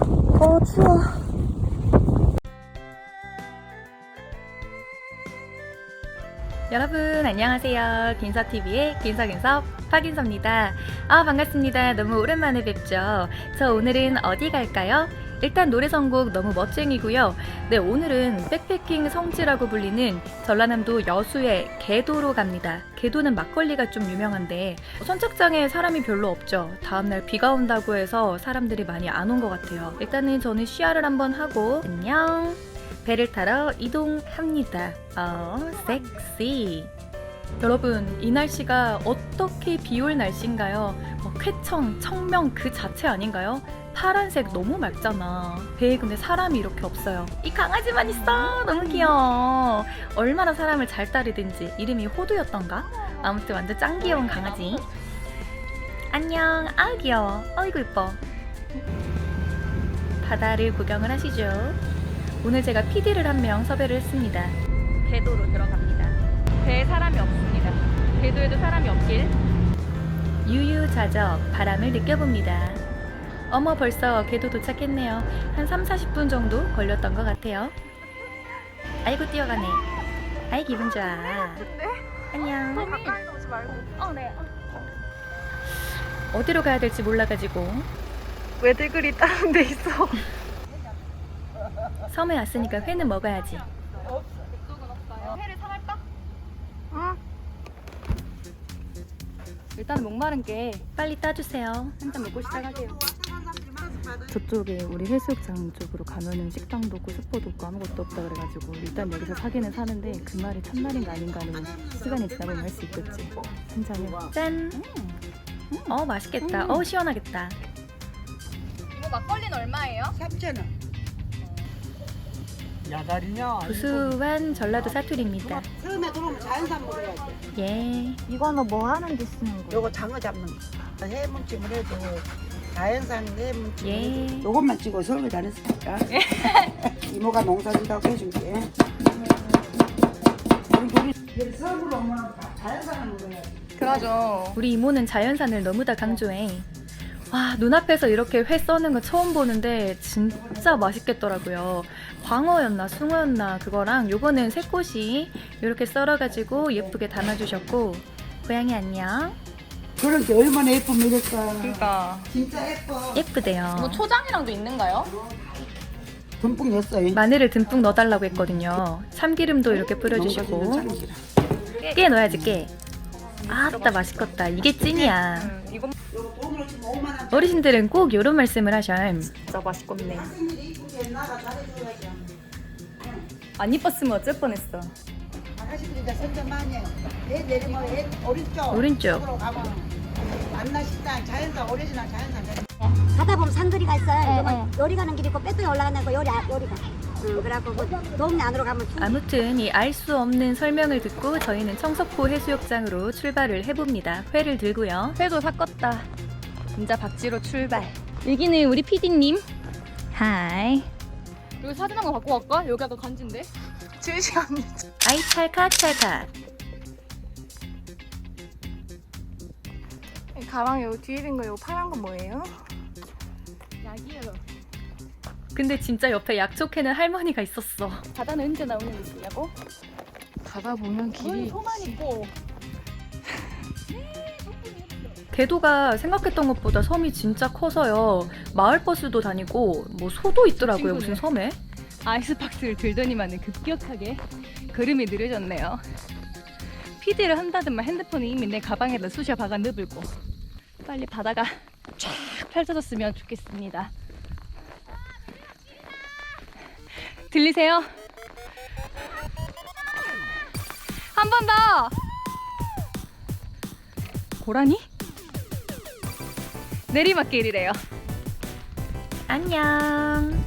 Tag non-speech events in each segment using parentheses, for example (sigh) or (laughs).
어, 추워. 여러분 안녕하세요. 긴서TV의 긴서긴서 박인서입니다. 아 반갑습니다. 너무 오랜만에 뵙죠. 저 오늘은 어디 갈까요? 일단 노래 선곡 너무 멋쟁이고요. 네 오늘은 백패킹 성지라고 불리는 전라남도 여수의 개도로 갑니다. 개도는 막걸리가 좀 유명한데 선착장에 사람이 별로 없죠. 다음날 비가 온다고 해서 사람들이 많이 안 온 것 같아요. 일단은 저는 시야를 한번 하고 안녕. 배를 타러 이동합니다. 어, 섹시. 여러분, 이 날씨가 어떻게 비올 날씨인가요? 뭐 쾌청, 청명 그 자체 아닌가요? 파란색 너무 맑잖아. 배에 근데 사람이 이렇게 없어요. 이 강아지만 있어! 너무 귀여워. 얼마나 사람을 잘 따르든지 이름이 호두였던가? 아무튼 완전 짱 귀여운 강아지. 안녕. 아 귀여워. 어이구 이뻐. 바다를 구경을 하시죠. 오늘 제가 PD를 한 명 섭외를 했습니다. 궤도로 들어갑니다. 배에 사람이 없습니다. 궤도에도 사람이 없길. 유유자적 바람을 느껴봅니다. 어머 벌써 궤도 도착했네요. 한 3, 40분 정도 걸렸던 것 같아요. 아이고 뛰어가네. 아이 기분 좋아. 안녕. 가까이 오지 말고. 어, 네. 어디로 가야 될지 몰라가지고 왜들 그리 다른 데 있어? (laughs) 섬에 왔으니까 회는 먹어야지. 회를 사갈까? 어? 일단 목마른 게한 빨리 따주세요. 잔 먹고 시작하게요. 저쪽에 우리 해수욕장 쪽으로 가면은 식당도 없고 슈퍼도 없고 아무것도 없다 그래가지고 일단 여기서 사기는 사는데 그 말이 참말인가 아닌가는 시간이 지나 보면 알수 있겠지 한 잔에 짠. 어 맛있겠다. 어 시원하겠다. 이거 막걸리는 얼마예요? 3,000원. 야다리냐? 구수한 전라도 사투리입니다. 처음에 들어오면 자연산 먹어야지. 예. 이거는 뭐 하는 데 쓰는 거야? 요거 장어 잡는 거. 해문찜을 해도 자연산 해문찜. 예. 요것만 찍어 설거지 안 했으니까. 이모가 농사진다고 해줄게. 우리 서울로 오면 자연산을 먹어야지. 그러죠. 우리 이모는 자연산을 너무 다 강조해. 와, 눈앞에서 이렇게 회 써는 거 처음 보는데 진짜 맛있겠더라고요. 광어였나 숭어였나 그거랑 요거는 새꽃이 이렇게 썰어가지고 예쁘게 담아주셨고 고양이 안녕. 그런 게 얼마나 예쁘면 이럴까. 그러니까. 진짜 예뻐. 예쁘대요. 뭐 초장이랑도 있는가요? 듬뿍 넣었어. 마늘을 듬뿍 넣어달라고 했거든요. 참기름도 이렇게 뿌려주시고 깨 넣어야지 깨. 아따 맛있겠다. 이게 찐이야. 음, 이거 요거 돈으로 치면 5만 원. 어르신들은 꼭 이런 말씀을 하셔. 진짜 맛있겠네. 안 이뻤으면 어쩔 뻔했어. 아가씨들이 이제 선전 많이 해요. 애 내리면 애 오른쪽. 오른쪽. 쪽으로 가면 만나식당 자연산 오리지널 자연산 내리. 가다 보면 산거리가 있어요. 이거 요리 가는 길이 있고 빼빼 올라가는 거 요리 요리가. 응, 그래갖고 그 동네 안으로 가면 충- 아무튼 이 알 수 없는 설명을 듣고 저희는 청석포 해수욕장으로 출발을 해봅니다. 회를 들고요. 회도 샀껐다. 진짜 박지로 출발. 여기는 우리 PD님. 하이. 여기 사진 한 거 갖고 갈까? 여기가 더 간지인데? (laughs) 언니. 아이 찰칵 찰칵. 가방 요 뒤에 있는 거요 파란 거 뭐예요? 약이에요. 근데 진짜 옆에 약초 캐는 할머니가 있었어. 바다는 언제 나오는 곳이냐고? 가다 보면 길이 소만 있고 궤도가 생각했던 것보다 섬이 진짜 커서요. 마을 버스도 다니고 뭐 소도 있더라고요. 무슨 섬에. 아이스박스를 들더니만은 급격하게 걸음이 느려졌네요. 피디를 한다더만 핸드폰이 이미 내 가방에다 쑤셔 박아 넣을고 빨리 바다가 (laughs) 쫙 펼쳐졌으면 좋겠습니다. 들리세요? 한 번 더! 고라니? 내리막길이래요. 안녕.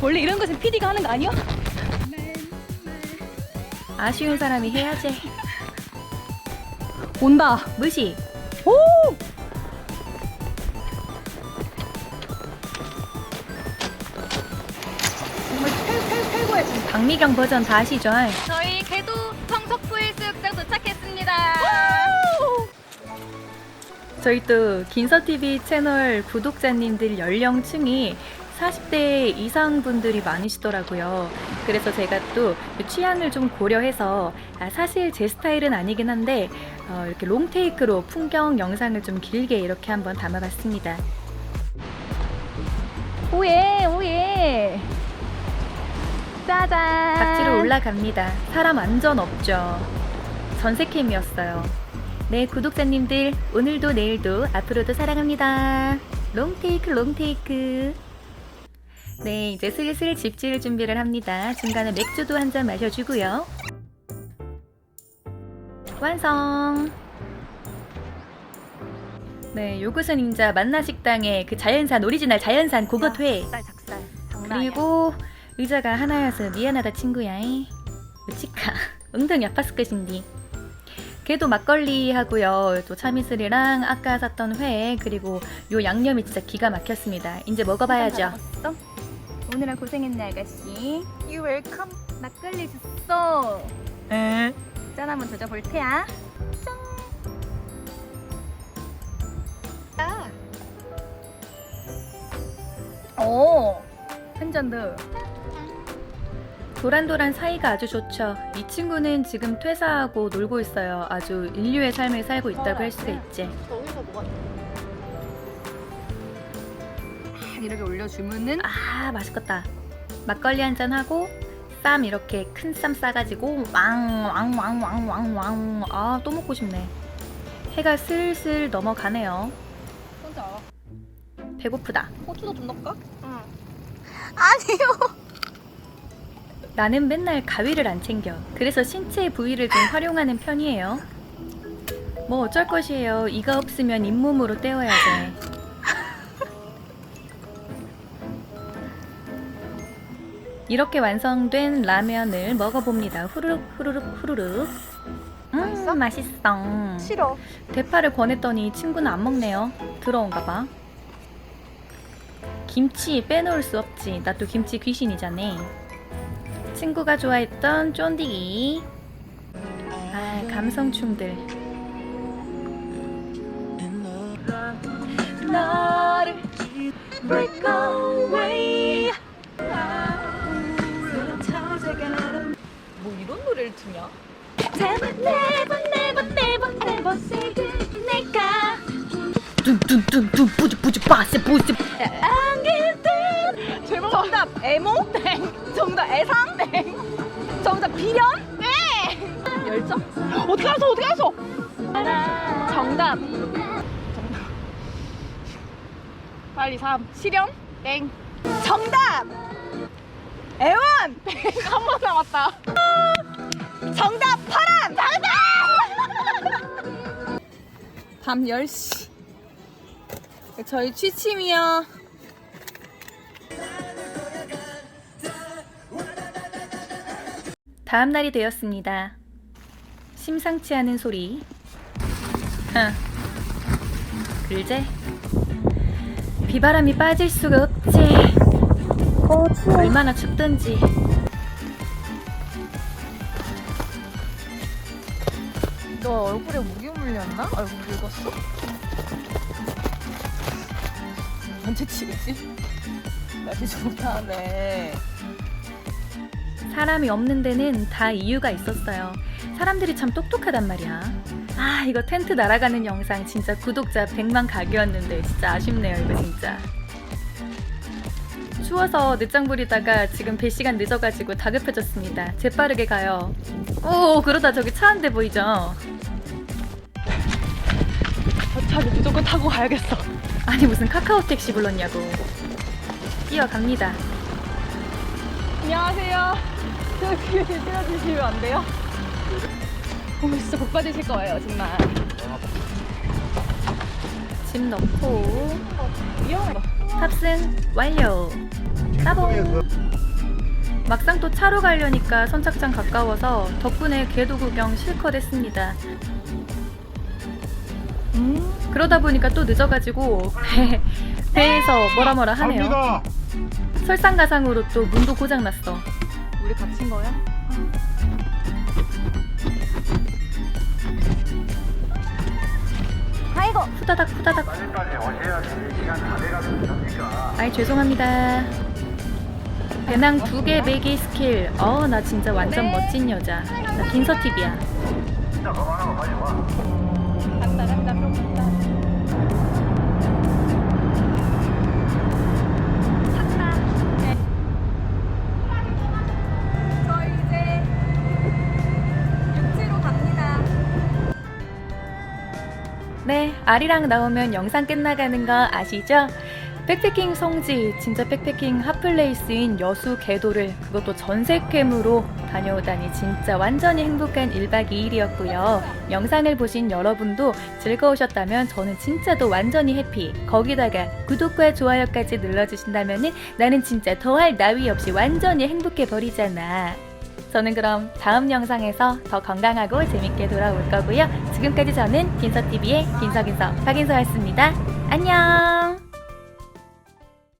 원래 이런 것은 PD가 하는 거 아니야? 아쉬운 사람이 해야지. 온다. 무시. 박미경 버전 다 아시죠? 저희 개도 청석부 해수욕장 도착했습니다. 저희 또 긴서TV 채널 구독자님들 연령층이 40대 이상 분들이 많으시더라고요. 그래서 제가 또 취향을 좀 고려해서 아, 사실 제 스타일은 아니긴 한데 어, 이렇게 롱테이크로 풍경 영상을 좀 길게 이렇게 한번 담아봤습니다. 오예 오예. 짜잔. 각지로 올라갑니다. 사람 완전 없죠. 전세캠이었어요. 네, 구독자님들 오늘도 내일도 앞으로도 사랑합니다. 롱테이크 롱테이크. 네, 이제 슬슬 집 지을 준비를 합니다. 중간에 맥주도 한 잔 마셔주고요. 완성. 네, 요것은 인자 만나식당의 그 자연산 오리지널 자연산 고것회. 그리고 의자가 하나여서 미안하다 친구야. 우치카 (laughs) 엉덩이 아팠을 것인디. 걔도 막걸리 하고요. 또 참이슬이랑 아까 샀던 회 그리고 요 양념이 진짜 기가 막혔습니다. 이제 먹어봐야죠. 오늘은 고생했네 아가씨. You welcome. 막걸리 줬어. 짠 한번 조져 볼 테야. 짠. 오. 한 잔 더. 도란도란 사이가 아주 좋죠. 이 친구는 지금 퇴사하고 놀고 있어요. 아주 인류의 삶을 살고 있다고 할 수가 있지. 딱 이렇게 올려주면은 아 맛있겠다. 막걸리 한 잔 하고 쌈 이렇게 큰 쌈 싸가지고 왕 왕 왕 왕 왕 왕 아 또 먹고 싶네. 해가 슬슬 넘어가네요. 혼자. 배고프다. 고추도 좀 넣을까? 응. 나는 맨날 가위를 안 챙겨. 그래서 신체 부위를 좀 활용하는 편이에요. 뭐 어쩔 것이에요. 이가 없으면 잇몸으로 때워야 돼. 이렇게 완성된 라면을 먹어봅니다. 후루룩 후루룩 후루룩. 음, 맛있어? 싫어. 대파를 권했더니 친구는 안 먹네요. 들어온가 봐. 김치 빼놓을 수 없지. 나 또 김치 귀신이잖아. 친구가 좋아했던 쫀디기. 아, 감성충들. 너를 break away. Good. 내가 뚠뚠뚠뚠 뿌죽뿌죽 빠세 뿌죽. 안기던 정답 애모? 땡. 정답 애상? 땡. 정답 비련? 네. 열정? 어떻게 알았어? 어떻게 알았어? 정답. 정답. 빨리 3. 실현? 땡. 정답. 애원. 땡. 한 번 남았다. 정답 파란. 정답. 밤 10시. 저희 취침이요. 다음 날이 되었습니다. 심상치 않은 소리. 흥. 글제. 비바람이 빠질 수가 없지. 얼마나 춥던지. 너 얼굴에 목이 물렸나? 얼굴 긁었어? 언제 치겠지? 날씨 좋다네. 사람이 없는 데는 다 이유가 있었어요. 사람들이 참 똑똑하단 말이야. 아, 이거 텐트 날아가는 영상 진짜 구독자 100만 각이었는데 진짜 아쉽네요, 이거 진짜. 추워서 늦장 부리다가 지금 배 시간 늦어가지고 다급해졌습니다. 재빠르게 가요. 오, 그러다 저기 차 한 대 보이죠? 차를 무조건 타고 가야겠어. 아니, 무슨 카카오 택시 불렀냐고. 뛰어갑니다. 안녕하세요. 저 귀에 들어주시면 안 돼요? 오, 진짜 복 받으실 거예요, 정말. 짐 넣고 위험해. 탑승 완료. 따봉. 막상 또 차로 가려니까 선착장 가까워서 덕분에 궤도 구경 실컷 했습니다. 음. 그러다 보니까 또 늦어가지고 배, (laughs) 배에서 뭐라 뭐라 하네요. 갑니다. 설상가상으로 또 문도 고장났어. 우리 갇힌 거야? 아이고 후다닥 후다닥 아이 죄송합니다 배낭 두 개 매기 스킬 어 나 진짜 완전 멋진 여자 나 긴서팁이야 간다 간다 뿅 간다. 네, 아리랑 나오면 영상 끝나가는 거 아시죠? 백패킹 성지, 진짜 백패킹 핫플레이스인 여수 개도를 그것도 전세캠으로 다녀오다니 진짜 완전히 행복한 1박 2일이었고요. 영상을 보신 여러분도 즐거우셨다면 저는 진짜 또 완전히 해피. 거기다가 구독과 좋아요까지 눌러주신다면 나는 진짜 더할 나위 없이 완전히 행복해 버리잖아. 저는 그럼 다음 영상에서 더 건강하고 재밌게 돌아올 거고요. 지금까지 저는 김서TV의 김서김서 박인서였습니다. 안녕!